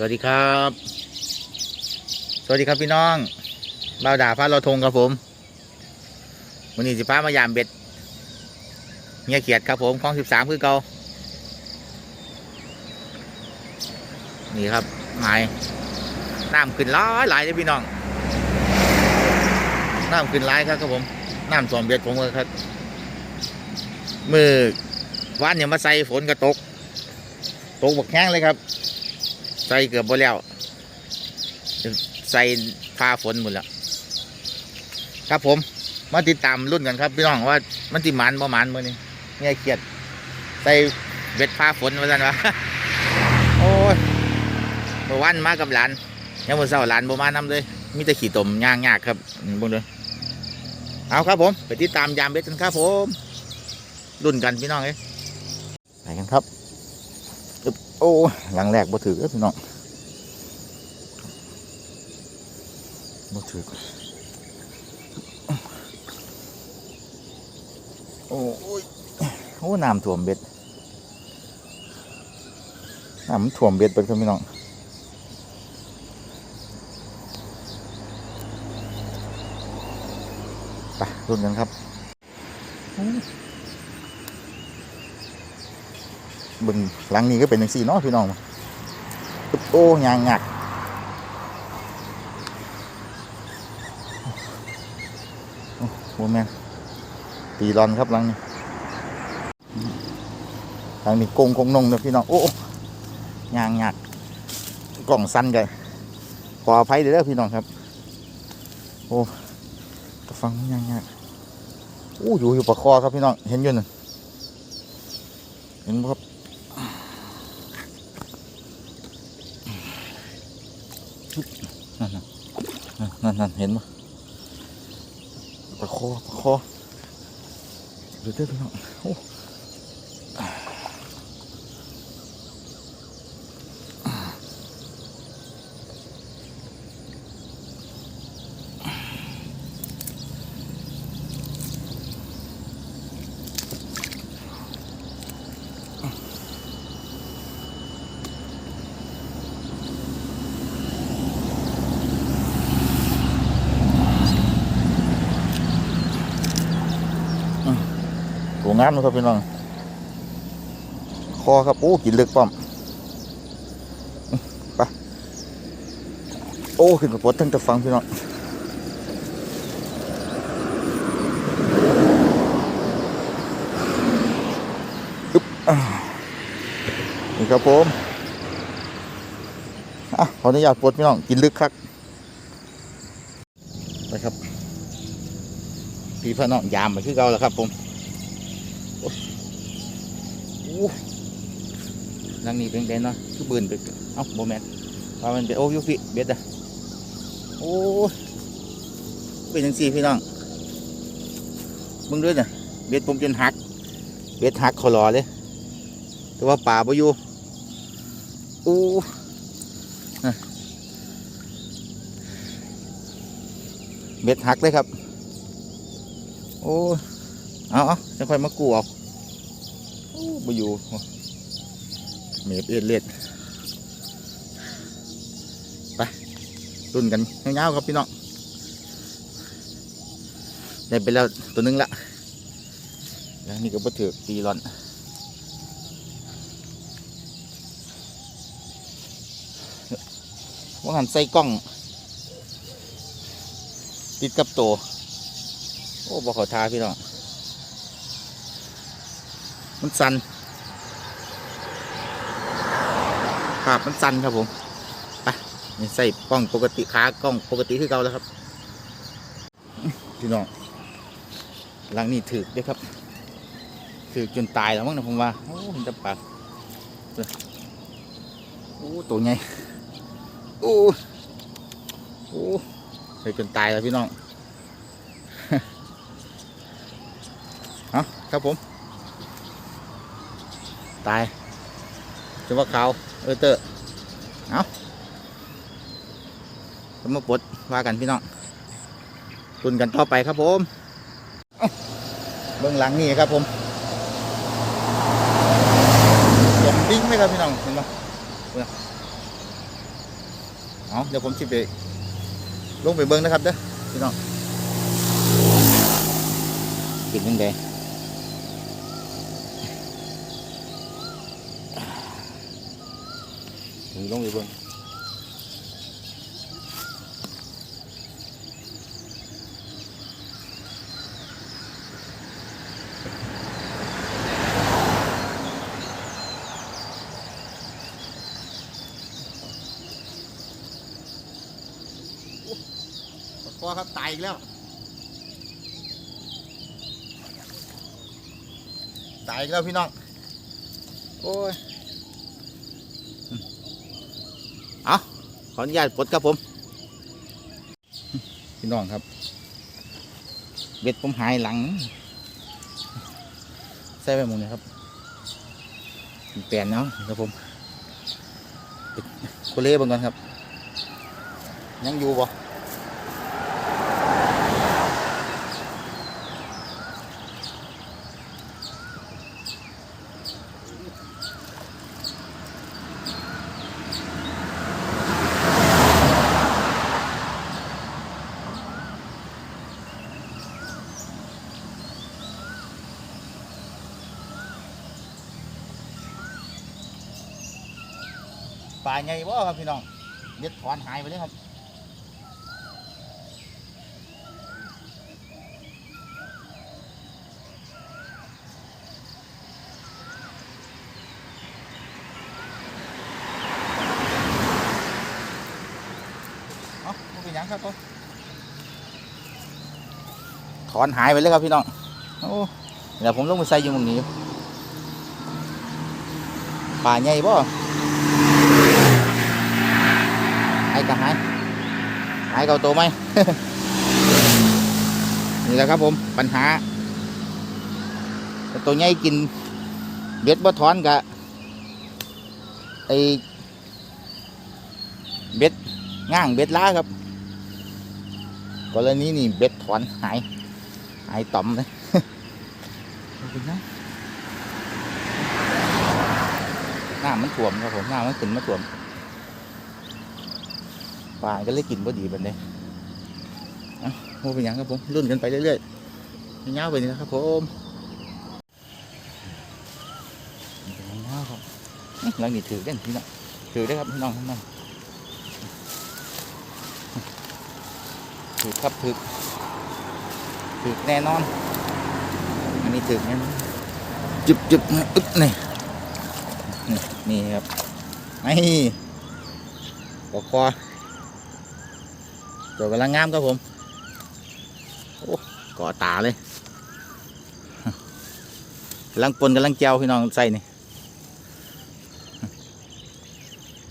สวัสดีครับ สวัสดีครับพี่น้องบ่าวด่าพระเราทงครับผมวันนี้สิพามายามเบ็ดเงียเขียดครับผมคลองสิบสามคือเกานี่ครับหมายน้ำขึ้นหลายหลายเลยพี่น้องน้ำขึ้นหลายครับครับผมน้ำสอมเบ็ดผมเลยครับมือวานเนี่ยมาใส่ฝนกระตก ตกบักแห้งเลยครับ ใส่เกือบหมดแล้ว ใส่ผ้าฝนหมดแล้ว ครับผม มาติดตามรุ่นกันครับพี่น้องว่ามันติหมันบ่หมันมือนี้เนี่ยเขียด ใส่เบ็ดผ้าฝนมาสั่นวะโอ้ยเมื่อวันมากับหลานยังมือเช้าหลานบ่มานำเลยมีแต่ขี่ตมย่างยากครับบุญเลยเอาครับผม ไปติดตามยามเบ็ดกันครับผม รุ่นกันพี่น้องเอ้ยไปกันครับ โอ้หลังแรกบ่ถือเด้พี่น้องบ่ถือโอ้ยโอ้น้ำท่วมเบ็ดน้ำท่วมเบ็ดเป็นครับพี่น้องไปรุ่นกันครับเบึงหลังนี้ก็เป็นอย่างสี่เนาะพี่น้องอึ๊บโอ้ยางงักโอ้แม่ตีรอนครับหลังนี้หลังนี้โกงคงนงเนอะพี่น้องโอ้ยางงักกล่องสั้นกันขออภัยเด้อพี่น้องครับ โอ้กระฟังยางงักโอ้อยู่อยู่ปะคอครับพี่น้องเห็นอยู่นั่นเห็นบ่ครับ นั่นน่ะ นั่นเห็นมั้ยประคอประคอเดี๋ยวเดี๋ยวพี่น้อง งามนะครับพี่น้อง คอครับโอ้กินเลือกป้อมไปโอ้ขึ้นกับปดทั้งจะฟังพี่น้องอึ๊บนี่ครับผมอะขออนุญาตปลดพี่น้องกินลึกครับไปครับพี่พ่อน้องยามมาคือเก่าแล้วครับผม นั่งนี้เป็นเบนเนาะคือบืนไปเอ้าโมเมนต์ว่ามันเป็นโอ้ยูฟิเบ็ดอะโอ้เป็นยังสี่พี่น้องมึงด้วยน่ะเบ็ดผมจนหัก เบ็ดหักคอรอเลย แต่ว่าป่าบ่อยู่โอ้เบ็ดหักเลยครับ โอ้ เอาเอาจะค่อยมากูออ้ ไปอยู่เมฟเอ็ดเล็ดไปรุ่นกันเงาๆครับพี่น้องได้ไปแล้วตัวนึงละแล้วนี่ก็บ่ถือตีร้อนว่าหันใส่กล้อง ติดกับตัวโอ้บอกขอทาพี่น้อง มันสั่นภาพมันสั่นครับผมไปนี่ใส่กล้องปกติขากล้องปกติคือเก่าแล้วครับพี่น้องหลังนี้ถือด้วยครับถือจนตายแล้วมั้งนะผมว่าโอ้มันจะปากโอ้ตัวไงโอ้โอ้ถือจนตายแล้วพี่น้องเอาครับผม ตายจะว่าเขาเออเตอร์เอาสมมปดว่ากันพี่น้องตุนกันต่อไปครับผมเบื้องหลังนี่ครับผมจมดิ้งไหมครับพี่น้องเห็นไหมเอาเดี๋ยวผมสิไปลงไปเบิ้งนะครับเด้อพี่น้องกินยังไง ถึงลงไปเบิ้งคอครับตายอีกแล้ว ตายอีกแล้วพี่น้อง โอ้ยอืมเอาข ออนุญาตปลดครับผม พี่น้องครับ เบ็ดผมหายหลัง ใส่ไปหมดเลยครับเปลี่ยนเนาะครับผมโคเล่บางก่อนครับ ยังอยู่บ่ ปลาไงบ่ครับพี่น้องเด็ดถอนหายไปเลยครับครับถอนหายไปเลยครับพี่น้อง โอ้เดี๋ยวผมลงไปใส่อยู่ตรงนี้ปลาใหญ่บ่ หายก็หาย หายเก่าตัวไหม นี่แหละครับผมปัญหาต,ตัวใหญ่กินเบ็ดบ่ถอนกะไอเบ็ดง่างเบ็ดล้าครับ กรณีนี่เบ็ดถอนหาย หายต่อมเลยขอบคุณนะน้ำมันท่วมครับผมหน้ำมันขึ้นมาท่วม ปลาก็เลยกินพอดีแบบนี้อะโมเป็นยังครับผมรุ่นกันไปเรื่อยๆยาไปนี่นะครับผมยาครับหลังนี้ถือได้พี่น้องถือได้ครับพี่น้องทั้งนั้นถือครับถือถือแน่นอน อันนี้ถือแน่นอนจุบจุบอึ๊บนี่นี่นี่ครับนี่ปอกคอ ตัวกำลังงามครับผม โอ้ก่อตาเลยกำลังปนกำลังเจียวพี่น้องใส่นี่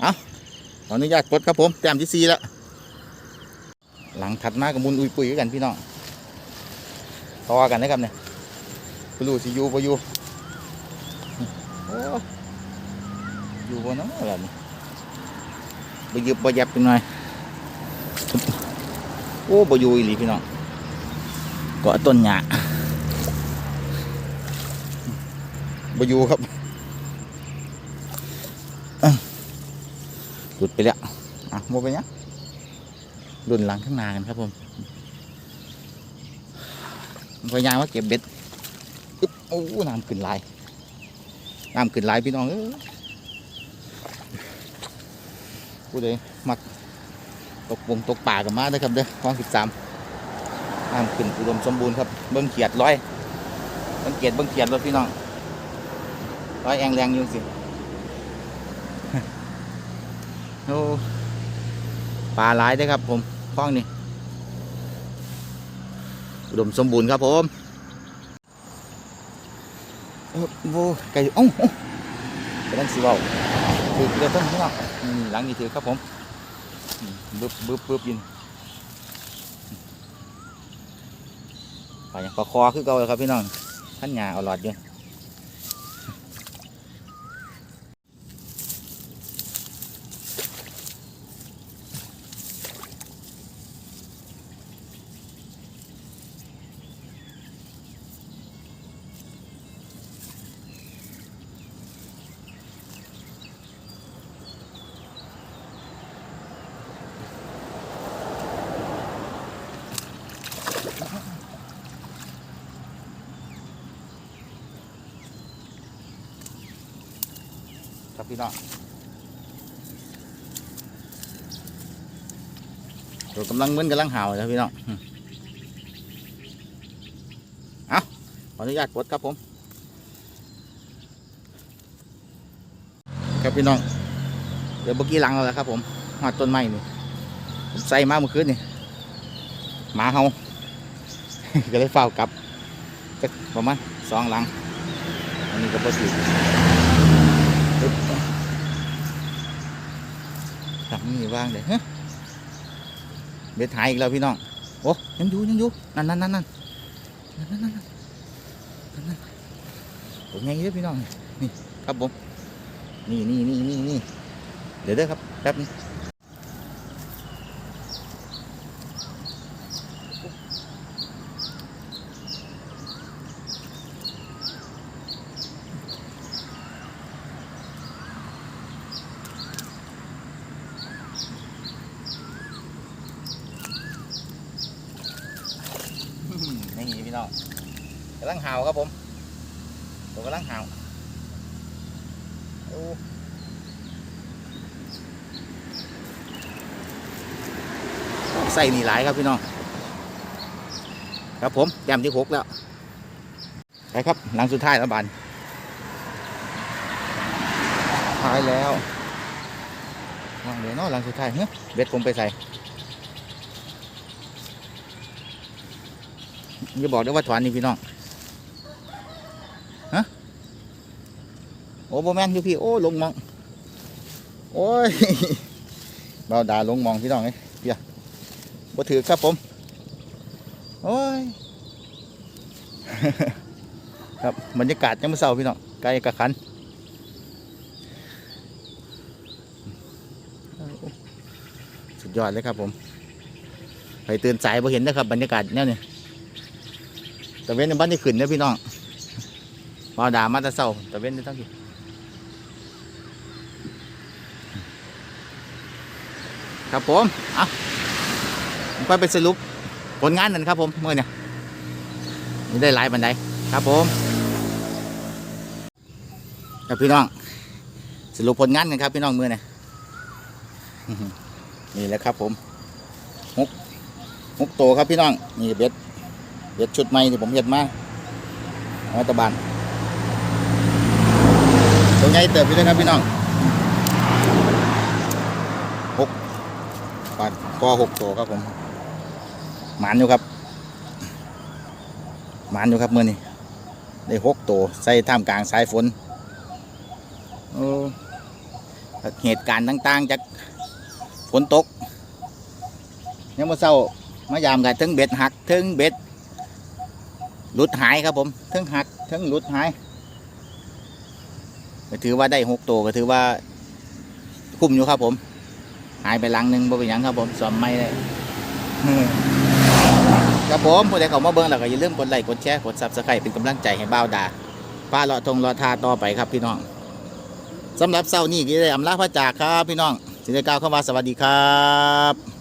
เอาขออนุญาตกดครับผมแต้มที่สี่แล้วหลังถัดมากับมุนอุยปุยกันพี่น้องต่อกันนะครับเนี่ยปรู้สิยูปอยู่โอ้อยู่บนน้องอะไรนี่ไปยึบบยับจังหน่อย โอ้บอยู่อีหลีพี่น้องเกาะต้นหญ้าบอยู่ครับหลุดไปแล้วอะโมไปเนี้ยรุ่นหลังข้างหน้ากันครับผมพยายามว่าเก็บเบ็ดอึ๊บโอ้น้ำขึ้นหลายน้ำขึ้นหลายพี่น้องเอ้ยผู้ใดมัก ตกวงตกป่ากันมาเด้อครับเด้อคลองสิบสามน้ำขึ้นอุดมสมบูรณ์ครับเบิ้งเขียดร้อยสังเกตเบิ้งเขียดรถพี่น้องร้อยแองแรงอยู่สิโอ้ปลาหลายเด้อครับ ผมคลองนี่อุดมสมบูรณ์ครับผมโอ้โหไก่อ้าเอ้ากำลังสิเว้าถือเรือต้นพี่น้องนี่หลังนี้ถือครับผม บึบบึบบึบยินไปยังปลาคอคือเก่าเลยครับพี่น้องท่านหยาเอาหลอดอยู่ พี่น้องตัวกำลังมึนกำลังเห่าเลยครับพี่น้องอืมเอาขออนุญาตกดครับผม ครับพี่น้อง เดี๋ยวเมื่อกี้หลังเราแล้วครับผมหอดต้นไม้นี่ผมใส่มาเมื่อคืนนี่หมาเฮาก็เลยเฝ้าวกลับจักประมาณสองหลัง อันนี้ก็พอดี หลังนี่ว่างเลยฮะเบ็ดหายอีกแล้วพี่น้อง โอ้ยังอยู่ยังอยู่นั่นนั่นนั่นนั่นนั่นนั่นนั่นผมไงเยอะพี่น้อง นี่ครับผม นี่นี่นี่นี่นี่เดี๋ยวเด้อครับแป๊บนึง น้องกำลังเห่าครับผมผมกำลังเห่าโอ้ใส่นี่หลายครับพี่น้องครับผมแต้มที่หกแล้วไปครับหลังสุดท้ายแล้วบานท้ายแล้ววางเดี๋ยวเนาะหลังสุดท้ายเฮ้ยเบ็ดผมไปใส่ อย่าบอกได้ว่าถอนนี่พี่น้องฮะโอ้โบแมนอยู่พี่โอ้ลงมองโอ้ยเบาดาลงมองพี่น้องเอ้ยบ่ถือครับผมโอ้ยครับบรรยากาศยังไม่เศร้าพี่น้องไกลกระขันสุดยอดเลยครับผมไปตื่นสายพอเห็นนะครับบรรยากาศเนี่ยนี่ ตะเว้นในบ้านที่ขึ้นเนี่ยพี่น้องมาด่ามาตะเศร้าตะเว้นในทั้งที่ครับผมอะผมก็ไปสรุปผลงานนั่นครับผมเมื่อเนี่ยนี่ได้หลายบันไดครับผมครับพี่น้อง สรุปผลงานกันครับพี่น้องเมื่อเนี่ยนี่แหละครับผมหกหกโตครับพี่น้องนี่เบ็ด เบ็ดชุดใหม่ที่ผมเห็ดมารัฐบาลตัวใหญ่เติบอยู่เลยครับพี่น้องหกปานคอหกตัวครับผมหมานอยู่ครับหมานอยู่ครับเมื่อนี้ได้หกตัวใส่ท่ามกลางสายฝนเหตุการณ์ต่างๆจากฝนตกยังมาเศร้ามายามกันถึงเบ็ดหักถึงเบ็ด หลุดหายครับผมถึงหักถึงหลุดหายก็ถือว่าได้หกตัวก็ถือว่า คุ้มอยู่ครับผม หายไปลังหนึ่งบ่เป็นยังครับผมสอมไม่ได้ครับผมผู้ใดเข้ามาเบิ่งแล้วก็อย่าลืมกดไลค์กดแชร์กดซับสไครต์เป็นกำลังใจให้บ่าวดาป้าเลาะทงเลาะทาต่อไปครับพี่น้องสำหรับเช้านี้ก็ได้อำลาพระจากครับพี่น้องสิได้กล่าวคำว่าสวัสดีครับ